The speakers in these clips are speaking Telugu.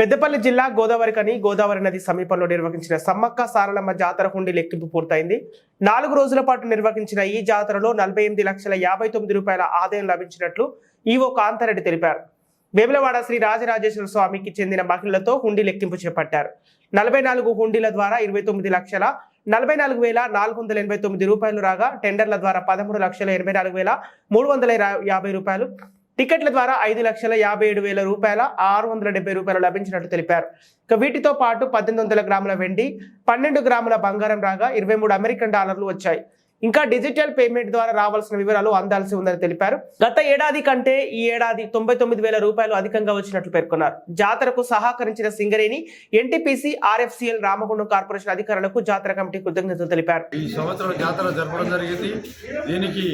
పెద్దపల్లి జిల్లా గోదావరికని గోదావరి నది సమీపంలో నిర్వహించిన సమ్మక్క సారలమ్మ జాతర హుండీ లెక్కింపు పూర్తయింది. నాలుగు రోజుల పాటు నిర్వహించిన ఈ జాతరలో నలభై ఎనిమిది లక్షల యాభై తొమ్మిది రూపాయల ఆదాయం లభించినట్లు ఈవో కాంతారెడ్డి తెలిపారు. వేములవాడ శ్రీ రాజరాజేశ్వర స్వామికి చెందిన మహిళలతో హుండీ లెక్కింపు చేపట్టారు. నలభై నాలుగు హుండీల ద్వారా ఇరవై తొమ్మిది లక్షల నలభై నాలుగు వేల నాలుగు వందల ఎనభై తొమ్మిది రూపాయలు రాగా టెండర్ల ద్వారా పదమూడు లక్షల ఎనభై నాలుగు వేల మూడు వందల యాభై రూపాయలు టికెట్ల ద్వారా ఐదు లక్షల యాభై ఏడు వేల రూపాయల ఆరు వందల డెబ్బై రూపాయలు లభించినట్లు తెలిపారు. ఇక వీటితో పాటు పద్దెనిమిది వందల గ్రాముల వెండి పన్నెండు గ్రాముల బంగారం రాగా ఇరవై మూడు అమెరికన్ డాలర్లు వచ్చాయి. ఇంకా డిజిటల్ పేమెంట్ ద్వారా రావాల్సిన వివరాలు అందాల్సి ఉందని తెలిపారు. గత ఏడాది కంటే ఈ ఏడాది తొంభై తొమ్మిది వేల రూపాయలు అధికంగా వచ్చినట్లు పేర్కొన్నారు. జాతరకు సహకరించిన Singareni NTPC RFCL Ramagundam corporation అధికారులకు జాతర కమిటీ కృతజ్ఞతలు తెలిపారు. ఈ సంవత్సరం జాతర జరపడం జరిగింది. దీనికి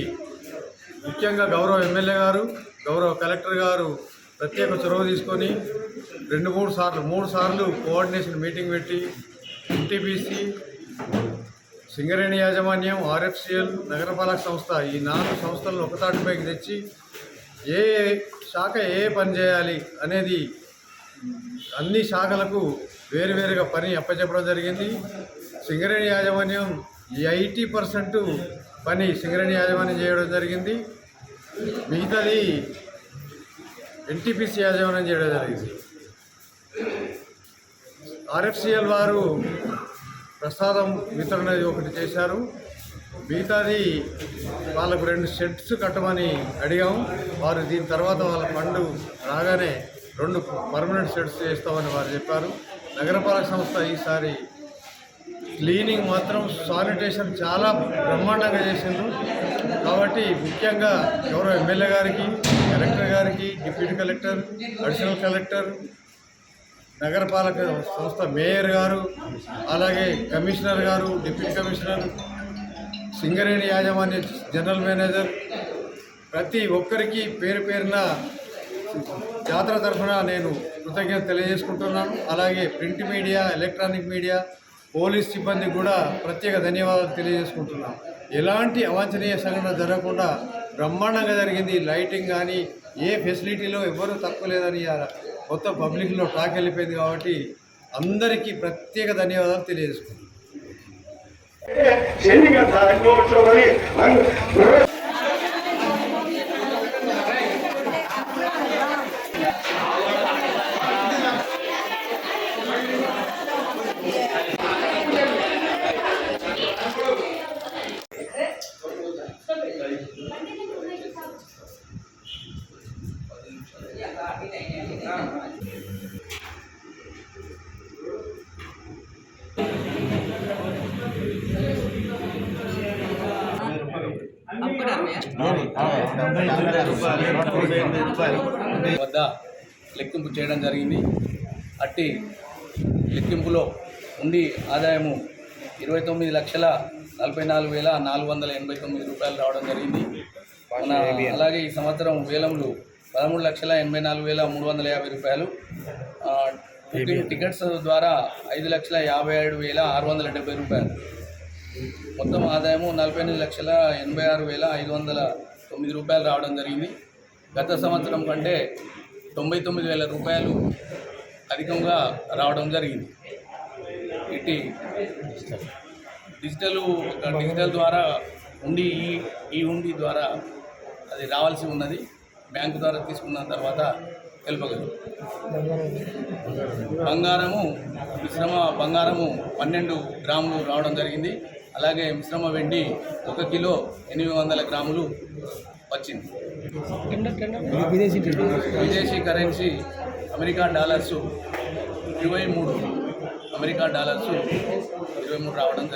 ముఖ్యంగా గౌరవ ఎమ్మెల్యే గారు గౌరవ కలెక్టర్ గారు ప్రత్యేక చొరవ తీసుకొని రెండు మూడు సార్లు మూడు సార్లు కోఆర్డినేషన్ మీటింగ్ పెట్టి ఎన్టీపీసీ సింగరేణి యాజమాన్యం ఆర్ఎఫ్సిఎల్ నగరపాలక సంస్థ ఈ నాలుగు సంస్థలను ఒకతాటిపైకి తెచ్చి ఏ శాఖ ఏ పని చేయాలి అనేది అన్ని శాఖలకు వేరువేరుగా పని అప్పచెప్పడం జరిగింది. సింగరేణి యాజమాన్యం ఎయిటీ పర్సెంట్ పని సింగరేణి యాజమాన్యం చేయడం జరిగింది. మిగతాది ఎన్టీపీసీ యాజమాన్యం చేయడం జరిగింది. ఆర్ఎఫ్సిఎల్ వారు ప్రసాదం వితరణ ఒకటి చేశారు. మిగతాది వాళ్ళకు రెండు షెడ్స్ కట్టమని అడిగాము. వారు దీని తర్వాత వాళ్ళ ఫండ్ రాగానే రెండు పర్మనెంట్ షెడ్స్ చేస్తామని వారు చెప్పారు. నగరపాలక సంస్థ ఈసారి క్లీనింగ్ మాత్రం శానిటేషన్ చాలా బ్రహ్మాండంగా చేసిండ్రు. కాబట్టి ముఖ్యంగా గౌరవ ఎమ్మెల్యే గారికి కలెక్టర్ గారికి డిప్యూటీ కలెక్టర్ అడిషనల్ కలెక్టర్ నగరపాలక సంస్థ మేయర్ గారు అలాగే కమిషనర్ గారు డిప్యూటీ కమిషనర్ సింగరేణి యాజమాన్య జనరల్ మేనేజర్ ప్రతి ఒక్కరికి పేరు పేరున జాతర తరఫున నేను కృతజ్ఞత తెలియజేసుకుంటున్నాను. అలాగే print media electronic media police సిబ్బందికి కూడా ప్రత్యేక ధన్యవాదాలు తెలియజేసుకుంటున్నాను ఎలాంటి అవాంఛనీయ సంఘటన జరగకుండా బ్రహ్మాండంగా జరిగింది. లైటింగ్ కానీ ఏ ఫెసిలిటీలో ఎవ్వరూ తక్కువ లేదని కొత్త మొత్తం పబ్లిక్లో టాక్ వెళ్ళిపోయింది కాబట్టి అందరికీ ప్రత్యేక ధన్యవాదాలు తెలియజేసుకుంటున్నాం. వద్ద లెక్కింపు చేయడం జరిగింది. అట్టి లెక్కింపులో ఉండి ఆదాయము ఇరవై తొమ్మిది లక్షల నలభై నాలుగు వేల నాలుగు వందల ఎనభై తొమ్మిది రూపాయలు రావడం జరిగింది. మన అలాగే ఈ సంవత్సరం వేలంలో పదమూడు లక్షల ఎనభై నాలుగు వేల మూడు వందల యాభై రూపాయలు. టికెట్స్ ద్వారా ఐదు లక్షల యాభై ఏడు వేల ఆరు వందల డెబ్బై రూపాయలు. మొత్తం ఆదాయము నలభై ఎనిమిది లక్షల ఎనభై ఆరు వేల ఐదు వందల తొమ్మిది రూపాయలు రావడం జరిగింది. గత సంవత్సరం కంటే తొంభై తొమ్మిది వేల రూపాయలు అధికంగా రావడం జరిగింది. ఇటు డిజిటల్. డిజిటల్ ద్వారా ఉండి ఈ ఈ ఉండి ద్వారా అది రావాల్సి ఉన్నది. బ్యాంకు ద్వారా తీసుకున్న తర్వాత తెలుపగలరు. బంగారము మిశ్రమ బంగారము పన్నెండు గ్రాములు రావడం జరిగింది. అలాగే మిశ్రమ వెండి ఒక కిలో ఎనిమిది వందల గ్రాములు వచ్చింది. విదేశీ కరెన్సీ అమెరికా డాలర్సు ఇరవై మూడు అమెరికా డాలర్సు ఇరవై మూడు రావడం జరిగింది.